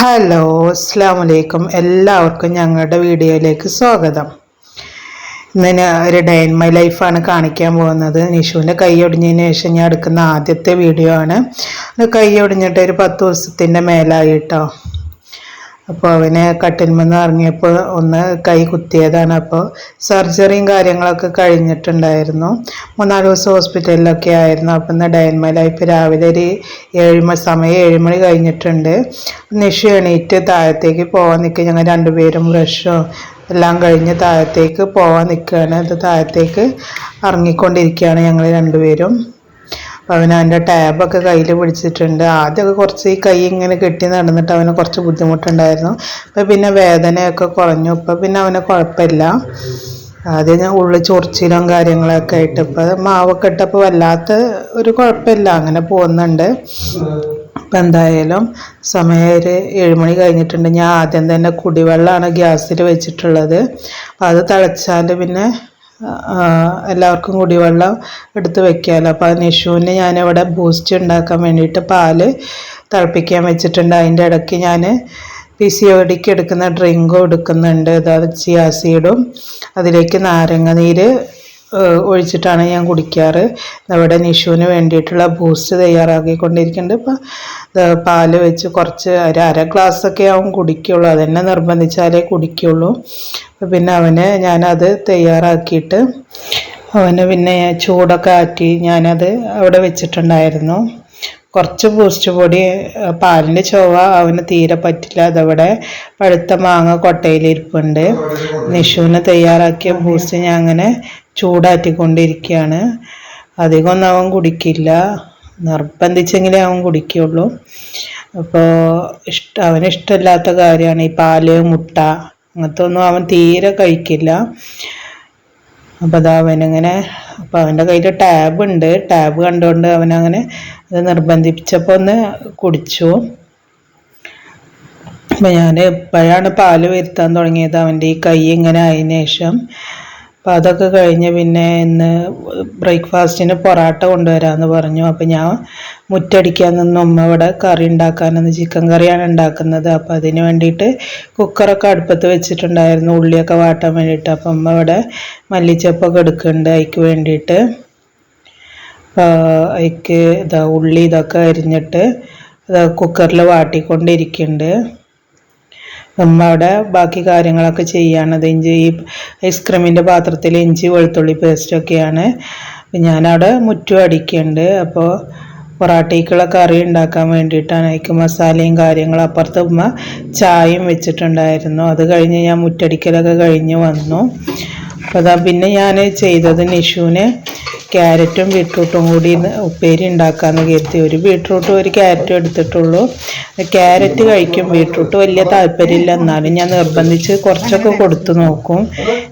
Hello അസ്സാം വലൈക്കും എല്ലാവർക്കും ഞങ്ങളുടെ വീഡിയോയിലേക്ക് സ്വാഗതം. ഇന്ന് ഒരു ഡേ ഇൻ മൈ ലൈഫാണ് കാണിക്കാൻ പോകുന്നത്. നിഷുവിന്റെ കൈ ഒടിഞ്ഞതിന് ശേഷം ഞാൻ എടുക്കുന്ന ആദ്യത്തെ വീഡിയോ ആണ്. കൈ ഒടിഞ്ഞിട്ട് ഒരു പത്ത് ദിവസത്തിന്റെ മേലായി കേട്ടോ അപ്പോൾ അവനെ കട്ടിൽമെന്ന് ഇറങ്ങിയപ്പോൾ ഒന്ന് കൈ കുത്തിയതാണ്. അപ്പോൾ സർജറിയും കാര്യങ്ങളൊക്കെ കഴിഞ്ഞിട്ടുണ്ടായിരുന്നു. മൂന്നാൽ ദിവസം ഹോസ്പിറ്റലിലൊക്കെ ആയിരുന്നു. അപ്പം ഇന്ന് ഡയൻമ ഇപ്പോൾ രാവിലെ ഒരു ഏഴ് മണി സമയം ഏഴ് മണി കഴിഞ്ഞിട്ടുണ്ട്. നിഷ എണീറ്റ് താഴത്തേക്ക് പോകാൻ നിൽക്കുക ഞങ്ങൾ രണ്ടുപേരും ബ്രഷും എല്ലാം കഴിഞ്ഞ് താഴത്തേക്ക് പോകാൻ നിൽക്കുകയാണ് അത് താഴത്തേക്ക് ഇറങ്ങിക്കൊണ്ടിരിക്കുകയാണ് ഞങ്ങൾ രണ്ടുപേരും. അവൻ അവന്റെ ടാബൊക്കെ കയ്യിൽ പിടിച്ചിട്ടുണ്ട്. ആദ്യമൊക്കെ കുറച്ച് ഈ കൈ ഇങ്ങനെ കെട്ടി നടന്നിട്ട് അവന് കുറച്ച് ബുദ്ധിമുട്ടുണ്ടായിരുന്നു. അപ്പം പിന്നെ വേദനയൊക്കെ കുറഞ്ഞു. ഇപ്പം പിന്നെ അവന് കുഴപ്പമില്ല. ആദ്യം ഞാൻ ഉള്ളിൽ ചൊറിച്ചിലും കാര്യങ്ങളൊക്കെ ആയിട്ട് ഇപ്പം മാവൊക്കെ ഇട്ടപ്പോൾ വല്ലാത്ത ഒരു കുഴപ്പമില്ല. അങ്ങനെ പോകുന്നുണ്ട്. ഇപ്പം എന്തായാലും സമയം ഒരു ഏഴുമണി കഴിഞ്ഞിട്ടുണ്ട്. ഞാൻ ആദ്യം തന്നെ കുടിവെള്ളമാണ് ഗ്യാസിൽ വെച്ചിട്ടുള്ളത്. അത് തിളച്ചാൽ പിന്നെ എല്ലാവർക്കും കുടിവെള്ളം എടുത്ത് വെക്കാമല്ലോ അപ്പോൾ നിഷുവിന് ഞാനിവിടെ ബൂസ്റ്റ് ഉണ്ടാക്കാൻ വേണ്ടിയിട്ട് പാൽ തിളപ്പിക്കാൻ വെച്ചിട്ടുണ്ട്. അതിന്റെ ഇടയ്ക്ക് ഞാൻ പി സി ഒടിക്ക് എടുക്കുന്ന ഡ്രിങ്കും എടുക്കുന്നുണ്ട്. അതായത് ചിയാസീഡും അതിലേക്ക് നാരങ്ങ നീര് ഒഴിച്ചിട്ടാണ് ഞാൻ കുടിക്കാറ്. അവിടെ നിഷുവിന് വേണ്ടിയിട്ടുള്ള ബൂസ്റ്റ് തയ്യാറാക്കിക്കൊണ്ടിരിക്കുന്നുണ്ട്. ഇപ്പം പാൽ വെച്ച് കുറച്ച് ഒരു അര ഗ്ലാസ്സൊക്കെ അവൻ കുടിക്കുള്ളൂ. അതെന്നെ നിർബന്ധിച്ചാലേ കുടിക്കുള്ളൂ. പിന്നെ അവന് ഞാനത് തയ്യാറാക്കിയിട്ട് അവന് പിന്നെ ചൂടൊക്കെ ആറ്റി ഞാനത് അവിടെ വെച്ചിട്ടുണ്ടായിരുന്നു. കുറച്ച് ബൂസ്റ്റ് പൊടി പാലിന്റെ ചൊവ്വ അവന് തീരെ പറ്റില്ല. അതവിടെ പഴുത്ത മാങ്ങ കൊട്ടയിലിരിപ്പുണ്ട്. നിഷുവിന് തയ്യാറാക്കിയ ബൂസ്റ്റ് ഞാൻ അങ്ങനെ ചൂടാറ്റിക്കൊണ്ടിരിക്കുകയാണ്. അധികമൊന്നും അവൻ കുടിക്കില്ല. നിർബന്ധിച്ചെങ്കിലേ അവൻ കുടിക്കുള്ളൂ അപ്പോൾ ഇഷ്ട അവന് ഇഷ്ടമില്ലാത്ത കാര്യമാണ് ഈ പാൽ മുട്ട അങ്ങനത്തെ ഒന്നും അവൻ തീരെ കഴിക്കില്ല. അപ്പോൾ അതാ അവനിങ്ങനെ അപ്പോൾ അവന്റെ കയ്യിൽ ടാബ് ഉണ്ട്. ടാബ് കണ്ടുകൊണ്ട് അവനങ്ങനെ അത് നിർബന്ധിപ്പിച്ചപ്പോൾ ഒന്ന് കുടിച്ചു. അപ്പം ഞാൻ ഇപ്പോഴാണ് പാൽ വരുത്താൻ തുടങ്ങിയത്? അവന്റെ ഈ കൈ ഇങ്ങനെ ആയതിനു ശേഷം അപ്പം അതൊക്കെ കഴിഞ്ഞ് പിന്നെ ഇന്ന് ബ്രേക്ക്ഫാസ്റ്റിന് പൊറാട്ട കൊണ്ടുവരാമെന്ന് പറഞ്ഞു. അപ്പം ഞാൻ മുറ്റടിക്കാൻ നിന്ന് ഉമ്മ ഇവിടെ കറി ഉണ്ടാക്കാനെന്ന് ചിക്കൻ കറിയാണ് ഉണ്ടാക്കുന്നത്. അപ്പം അതിന് വേണ്ടിയിട്ട് കുക്കറൊക്കെ അടുപ്പത്ത് വെച്ചിട്ടുണ്ടായിരുന്നു. ഉള്ളിയൊക്കെ വാട്ടാൻ വേണ്ടിയിട്ട്. അപ്പം ഉമ്മ ഇവിടെ മല്ലിച്ചപ്പൊക്കെ എടുക്കുന്നുണ്ട് അതിക്ക് വേണ്ടിയിട്ട്. അതിക്ക് ഇതാ ഉള്ളി ഇതൊക്കെ അരിഞ്ഞിട്ട് കുക്കറിൽ വാട്ടിക്കൊണ്ടിരിക്കുന്നുണ്ട്. അമ്മ അവിടെ ബാക്കി കാര്യങ്ങളൊക്കെ ചെയ്യാണ്. ഇഞ്ചി ഈ ഐസ്ക്രീമിന്റെ പാത്രത്തിൽ ഇഞ്ചി വെളുത്തുള്ളി പേസ്റ്റൊക്കെയാണ് ഞാനവിടെ മുറ്റും അടിക്കുന്നുണ്ട് അപ്പോൾ പൊറാട്ടയ്ക്കുള്ള കറി ഉണ്ടാക്കാൻ വേണ്ടിയിട്ടാണ്. അതിക്ക് മസാലയും കാര്യങ്ങളും അപ്പുറത്ത് ഉമ്മ ചായയും വെച്ചിട്ടുണ്ടായിരുന്നു. അത് കഴിഞ്ഞ് ഞാൻ മുറ്റടിക്കലൊക്കെ കഴിഞ്ഞ് വന്നു. അപ്പോൾ അതാ പിന്നെ ഞാൻ ചെയ്തത് നിഷുവിന് ക്യാരറ്റും ബീട്രൂട്ടും കൂടി ഉപ്പേരി ഉണ്ടാക്കാമെന്ന് കരുതി. ഒരു ബീട്രൂട്ടും ഒരു ക്യാരറ്റും എടുത്തിട്ടുള്ളൂ. ക്യാരറ്റ് കഴിക്കും ബീട്രൂട്ട് വലിയ താല്പര്യമില്ല. എന്നാലും ഞാൻ നിർബന്ധിച്ച് കുറച്ചൊക്കെ കൊടുത്തു നോക്കും.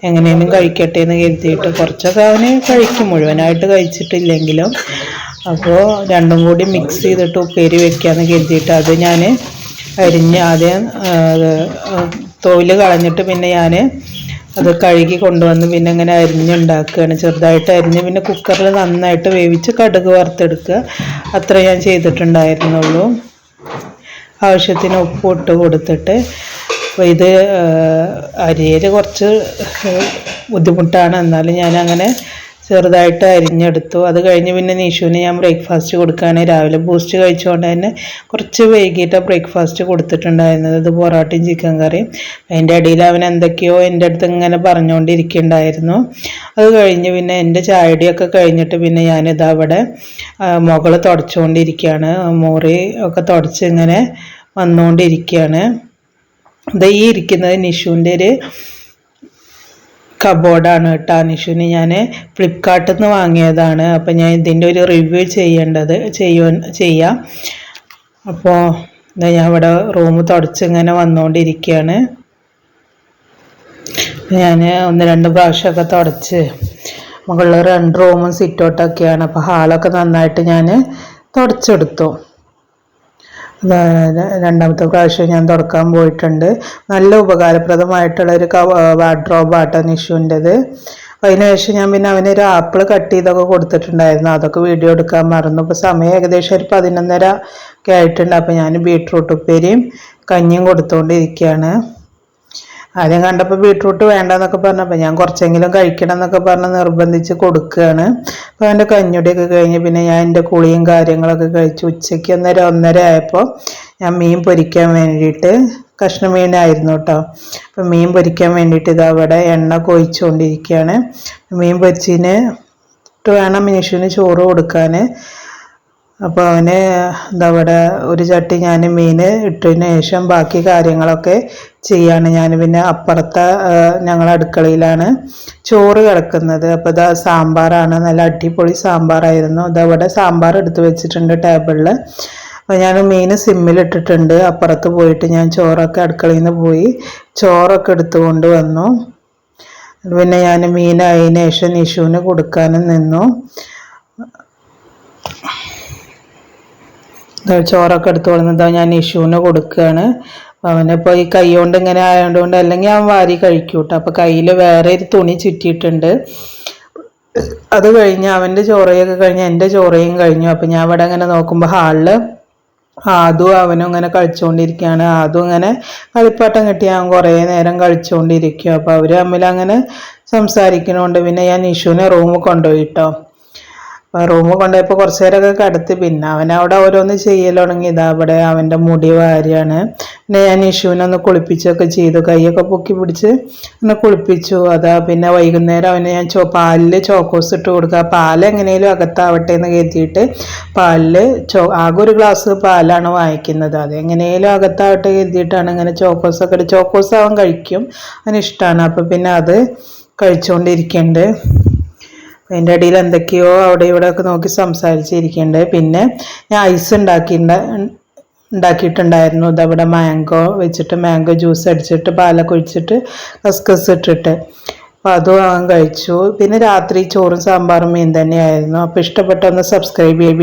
എങ്ങനെയും കഴിക്കട്ടെ എന്ന് കരുതിയിട്ട് കുറച്ചൊക്കെ അവന് കഴിക്കും. മുഴുവനായിട്ട് കഴിച്ചിട്ടില്ലെങ്കിലും. അപ്പോൾ രണ്ടും കൂടി മിക്സ് ചെയ്തിട്ട് ഉപ്പേരി വെക്കാമെന്ന് കരുതിയിട്ട് അത് ഞാൻ അരിഞ്ഞ് ആദ്യം തോൽ കളഞ്ഞിട്ട് പിന്നെ ഞാൻ അത് കഴുകി കൊണ്ടുവന്ന് പിന്നെ അങ്ങനെ അരിഞ്ഞുണ്ടാക്കുകയാണ്. ചെറുതായിട്ട് അരിഞ്ഞ് പിന്നെ കുക്കറിൽ നന്നായിട്ട് വേവിച്ച് കടുക് വറുത്തെടുക്കുക. അത്ര ഞാൻ ചെയ്തിട്ടുണ്ടായിരുന്നുള്ളൂ. ആവശ്യത്തിന് ഉപ്പ് ഇട്ട് കൊടുത്തിട്ട്. അപ്പോൾ ഇത് അരിയൽ കുറച്ച് ബുദ്ധിമുട്ടാണ്. എന്നാലും ഞാൻ അങ്ങനെ ചെറുതായിട്ട് അരിഞ്ഞെടുത്തു. അത് കഴിഞ്ഞ് പിന്നെ നീഷുവിന് ഞാൻ ബ്രേക്ക്ഫാസ്റ്റ് കൊടുക്കുകയാണ്. രാവിലെ ബൂസ്റ്റ് കഴിച്ചുകൊണ്ട് തന്നെ കുറച്ച് വൈകിട്ട് ബ്രേക്ക്ഫാസ്റ്റ് കൊടുത്തിട്ടുണ്ടായിരുന്നത് ഇത് പൊറോട്ടയും ചിക്കൻ കറിയും. അതിന്റെ ഇടയിൽ അവൻ എന്തൊക്കെയോ എന്റെ അടുത്ത് ഇങ്ങനെ പറഞ്ഞുകൊണ്ടിരിക്കുന്നുണ്ടായിരുന്നു അത് കഴിഞ്ഞ് പിന്നെ എന്റെ ചായടിയൊക്കെ കഴിഞ്ഞിട്ട് പിന്നെ ഞാനിത് അവിടെ മുകൾ തുടച്ചുകൊണ്ടിരിക്കുകയാണ് മുറി ഒക്കെ തുടച്ച് ഇങ്ങനെ വന്നുകൊണ്ടിരിക്കുകയാണ് ഇത് ഈ ഇരിക്കുന്നത് നിഷുവിന്റെ ഒരു കബോർഡാണ് കേട്ടോ നിഷുവിന് ഞാൻ ഫ്ലിപ്കാർട്ടിൽ നിന്ന് വാങ്ങിയതാണ്. അപ്പോൾ ഞാൻ ഇതിന്റെ ഒരു റിവ്യൂ ചെയ്യേണ്ടത് ചെയ്യുവാൻ ചെയ്യാം. അപ്പോൾ ഞാൻ ഇവിടെ റൂം തുടച്ച് ഇങ്ങനെ വന്നുകൊണ്ടിരിക്കുകയാണ് ഞാൻ ഒന്ന് രണ്ട് പ്രാവശ്യമൊക്കെ തുടച്ച്. മുകളിൽ രണ്ട് റൂമും സിറ്റൗട്ടൊക്കെയാണ് അപ്പോൾ ഹാളൊക്കെ നന്നായിട്ട് ഞാൻ തുടച്ചെടുത്തു. രണ്ടാമത്തെ പ്രാവശ്യം ഞാൻ തുറക്കാൻ പോയിട്ടുണ്ട്. നല്ല ഉപകാരപ്രദമായിട്ടുള്ള ഒരു വാഡ്രോബാട്ടോ നിഷുവിന്റെത്. അതിനുശേഷം ഞാൻ പിന്നെ അവന് ഒരു ആപ്പിൾ കട്ട് ചെയ്തൊക്കെ കൊടുത്തിട്ടുണ്ടായിരുന്നു. അതൊക്കെ വീഡിയോ എടുക്കാൻ മറന്നു. ഇപ്പോൾ സമയം ഏകദേശം ഒരു പതിനൊന്നര ഒക്കെ ആയിട്ടുണ്ട്. അപ്പോൾ ഞാൻ ബീട്രൂട്ട് ഉപ്പേരിയും കഞ്ഞിയും കൊടുത്തുകൊണ്ടിരിക്കുകയാണ് ആദ്യം കണ്ടപ്പോൾ ബീട്രൂട്ട് വേണ്ടെന്നൊക്കെ പറഞ്ഞപ്പോൾ ഞാൻ കുറച്ചെങ്കിലും കഴിക്കണം എന്നൊക്കെ പറഞ്ഞ് നിർബന്ധിച്ച് കൊടുക്കുകയാണ്. അപ്പോൾ അതിന്റെ കഞ്ഞുടിയൊക്കെ കഴിഞ്ഞ് പിന്നെ ഞാൻ എന്റെ കുളിയും കാര്യങ്ങളൊക്കെ കഴിച്ച് ഉച്ചയ്ക്ക് ഒന്നര ഒന്നര ആയപ്പോൾ ഞാൻ മീൻ പൊരിക്കാൻ വേണ്ടിയിട്ട് കഷ്ണ മീനായിരുന്നു കേട്ടോ അപ്പം മീൻ പൊരിക്കാൻ വേണ്ടിയിട്ട് ഇത് അവിടെ എണ്ണ കൊഴിച്ചുകൊണ്ടിരിക്കുകയാണ് മീൻ പൊരിച്ചിന് ഇട്ട് വേണം മനുഷ്യന് ചോറ് കൊടുക്കാൻ അപ്പോൾ അവന് എന്താ ഇവിടെ ഒരു ചട്ടി ഞാൻ മീൻ ഇട്ടതിന് ശേഷം ബാക്കി കാര്യങ്ങളൊക്കെ ചെയ്യാണ്. ഞാൻ പിന്നെ അപ്പുറത്തെ ഞങ്ങൾ അടുക്കളയിലാണ് ചോറ് കിടക്കുന്നത്. അപ്പോൾ ഇതാ സാമ്പാറാണ്. നല്ല അടിപൊളി സാമ്പാറായിരുന്നു. ഇതവിടെ സാമ്പാർ എടുത്ത് വെച്ചിട്ടുണ്ട് ടേബിളിൽ അപ്പോൾ ഞാൻ മീൻ സിമ്മിലിട്ടിട്ടുണ്ട് അപ്പുറത്ത് പോയിട്ട് ഞാൻ ചോറൊക്കെ അടുക്കളയിൽ നിന്ന് പോയി ചോറൊക്കെ എടുത്തുകൊണ്ട് വന്നു. പിന്നെ ഞാൻ മീൻ ശേഷം നിഷുവിന് കൊടുക്കാനും നിന്നു. ചോറൊക്കെ എടുത്ത് കൊടുക്കുന്നത് ഞാൻ നിഷുവിന് കൊടുക്കുകയാണ് അവനിപ്പോൾ ഈ കൈ കൊണ്ട് ഇങ്ങനെ ആയതുകൊണ്ട് അല്ലെങ്കിൽ അവൻ വാരി കഴിക്കും കേട്ടോ അപ്പോൾ കയ്യിൽ വേറെ ഒരു തുണി ചുറ്റിയിട്ടുണ്ട്. അത് കഴിഞ്ഞ് അവന്റെ ചോറയൊക്കെ കഴിഞ്ഞ് എന്റെ ചോറയും കഴിഞ്ഞു. അപ്പം ഞാൻ ഇവിടെ ഇങ്ങനെ നോക്കുമ്പോൾ ഹാളിൽ ആദു അവനും ഇങ്ങനെ കഴിച്ചുകൊണ്ടിരിക്കുകയാണ് ആദു ഇങ്ങനെ കളിപ്പാട്ടം കിട്ടി ഞാൻ കുറേ നേരം കളിച്ചുകൊണ്ടിരിക്കും അപ്പോൾ അവർ തമ്മിൽ അങ്ങനെ സംസാരിക്കണോണ്ട് പിന്നെ ഞാൻ നിഷുവിനെ റൂമിൽ കൊണ്ടുപോയി കേട്ടോ റൂമിൽ കൊണ്ടുപോയപ്പോൾ കുറച്ച് നേരമൊക്കെ കിടത്തി. പിന്നെ അവൻ അവിടെ ഓരോന്ന് ചെയ്യൽ തുടങ്ങി ഇതാ അവിടെ അവന്റെ മുടി വാരിയാണ്. പിന്നെ ഞാൻ ഇഷുവിനെ ഒന്ന് കുളിപ്പിച്ചൊക്കെ ചെയ്തു. കൈയൊക്കെ പൊക്കി പിടിച്ച് ഒന്ന് കുളിപ്പിച്ചു. അതാ പിന്നെ വൈകുന്നേരം അവന് ഞാൻ ചോ പാലിൽ ചോക്കോസ് ഇട്ട് കൊടുക്കുക. പാൽ എങ്ങനെയും അകത്താവട്ടെ എന്ന് കരുതിയിട്ട് പാലിൽ ചോ ആകെ ഒരു ഗ്ലാസ് പാലാണ് വാങ്ങിക്കുന്നത്. അത് എങ്ങനെയും അകത്താവട്ടെ കരുതിയിട്ടാണ് ഇങ്ങനെ ചോക്കോസ് ഒക്കെ ചോക്കോസ് അവൻ കഴിക്കും. അവന് ഇഷ്ടമാണ് അപ്പോൾ പിന്നെ അത് കഴിച്ചുകൊണ്ടിരിക്കുന്നുണ്ട് അതിന്റെ ഇടയിൽ എന്തൊക്കെയോ അവിടെ ഇവിടെ ഒക്കെ നോക്കി സംസാരിച്ചിരിക്കുന്നുണ്ട് പിന്നെ ഞാൻ ഐസ് ഉണ്ടാക്കിണ്ട ഉണ്ടാക്കിയിട്ടുണ്ടായിരുന്നു. ഇതവിടെ മാംഗോ വെച്ചിട്ട് മാംഗോ ജ്യൂസ് അടിച്ചിട്ട് പാലൊക്കെ ഒഴിച്ചിട്ട് കസ്കസ് ഇട്ടിട്ട്. അപ്പോൾ അതും അവൻ കഴിച്ചു. പിന്നെ രാത്രി ചോറും സാമ്പാറും മീൻ തന്നെയായിരുന്നു. അപ്പോൾ ഇഷ്ടപ്പെട്ടൊന്ന് സബ്സ്ക്രൈബ് ചെയ്യുക